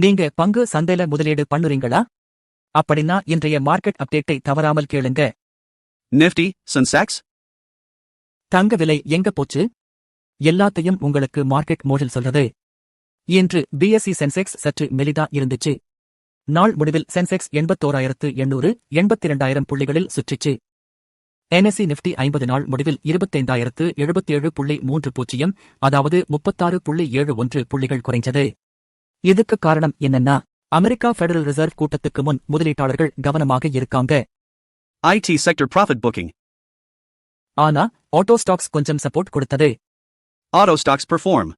நீங்க பங்கு சந்தையில முதலீடு பண்ணுறீங்களா? அப்படின்னா இன்றைய மார்க்கெட் அப்டேட்டை தவறாமல் கேளுங்க. Nifty, Sensex? தங்க விலை எங்க போச்சு? எல்லாத்தையும் உங்களுக்கு மார்க்கெட் மோடில் சொல்றது. இன்று பிஎஸ்சி சென்செக்ஸ் சற்று மெலிதா இருந்துச்சு. நாள் முடிவில் சென்செக்ஸ் எண்பத்தோராயிரத்து எண்ணூறு எண்பத்தி இரண்டாயிரம் புள்ளிகளில் சுற்றிச்சு. என்எஸ்சி நிப்டி ஐம்பது நாள் முடிவில் இருபத்தைந்தாயிரத்து எழுபத்தேழு புள்ளி மூன்று பூஜ்ஜியம் அதாவது முப்பத்தாறு புள்ளி ஏழு ஒன்று புள்ளிகள் குறைஞ்சது. இதுக்கு காரணம் என்னன்னா அமெரிக்கா ஃபெடரல் ரிசர்வ் கூட்டத்துக்கு முன் முதலீட்டாளர்கள் கவனமாக இருக்காங்க IT sector profit booking. ஆனா ஆட்டோ ஸ்டாக்ஸ் கொஞ்சம் சப்போர்ட் கொடுத்தது Auto stocks perform.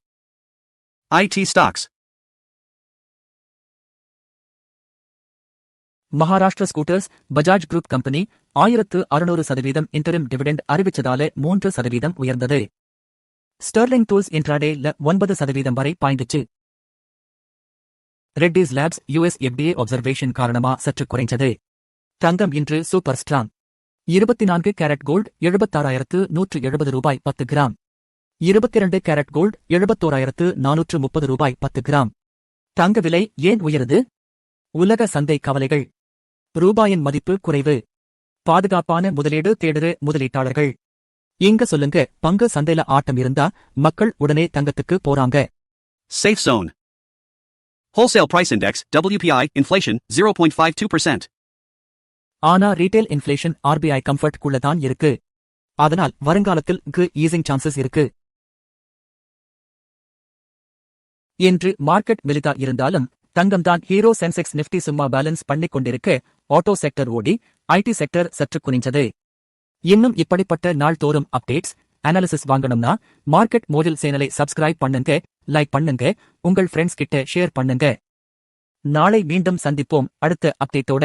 IT stocks. Maharashtra scooters Bajaj group company ஆயிரத்து அறுநூறு சதவீதம் இன்டரிம் டிவிடெண்ட் அறிவிச்சதால மூன்று சதவீதம் உயர்ந்தது ஸ்டெர்லிங் டூல்ஸ் இன்ட்ராடேல ஒன்பது சதவீதம் வரை பாய்ந்துச்சு Reddy's labs US FDA observation காரணமா சற்று குறைஞ்சது தங்கம் இன்று சூப்பர் ஸ்ட்ராங் இருபத்தி நான்கு கேரட் கோல்டு எழுபத்தாறாயிரத்து நூற்று எழுபது ரூபாய் பத்து கிராம். இருபத்தி இரண்டு கேரட் கோல்டு எழுபத்தோராயிரத்து நானூற்று முப்பது ரூபாய் பத்து கிராம். தங்க விலை ஏன் உயருது? உலக சந்தை கவலைகள். ரூபாயின் மதிப்பு குறைவு. பாதுகாப்பான முதலீடு தேடுற முதலீட்டாளர்கள். இங்க சொல்லுங்க பங்கு சந்தையில ஆட்டம் இருந்தா மக்கள் உடனே தங்கத்துக்கு போறாங்க. Safe zone Wholesale price index, WPI, inflation, 0.52%. ஆனா ரீட்டைல் இன்ஃப்ளேஷன் ஆர்பிஐ கம்ஃபர்ட் குள்ள தான் இருக்கு. அதனால் வருங்காலத்தில் கு ஈசிங் சான்சஸ் இருக்கு. என்று மார்க்கெட் மெலிதா இருந்தாலும் தங்கம் தான் ஹீரோ சென்செக்ஸ் நிப்டி சும்மா பேலன்ஸ் பண்ணிக் கொண்டிருக்க. ஆட்டோ செக்டர் ஓடி ஐடி செக்டர் சற்று குனிஞ்சது. இன்னும் இப்படிப்பட்ட நாள்தோறும் அப்டேட்ஸ் அனாலிசிஸ் வாங்கணும்னா மார்க்கெட் மோடில் சேனலை சப்ஸ்கிரைப் பண்ணுங்க. லைக் பண்ணுங்க உங்கள் ஃப்ரெண்ட்ஸ் கிட்ட ஷேர் பண்ணுங்க. நாளை மீண்டும் சந்திப்போம். அடுத்த அப்டேட்டோட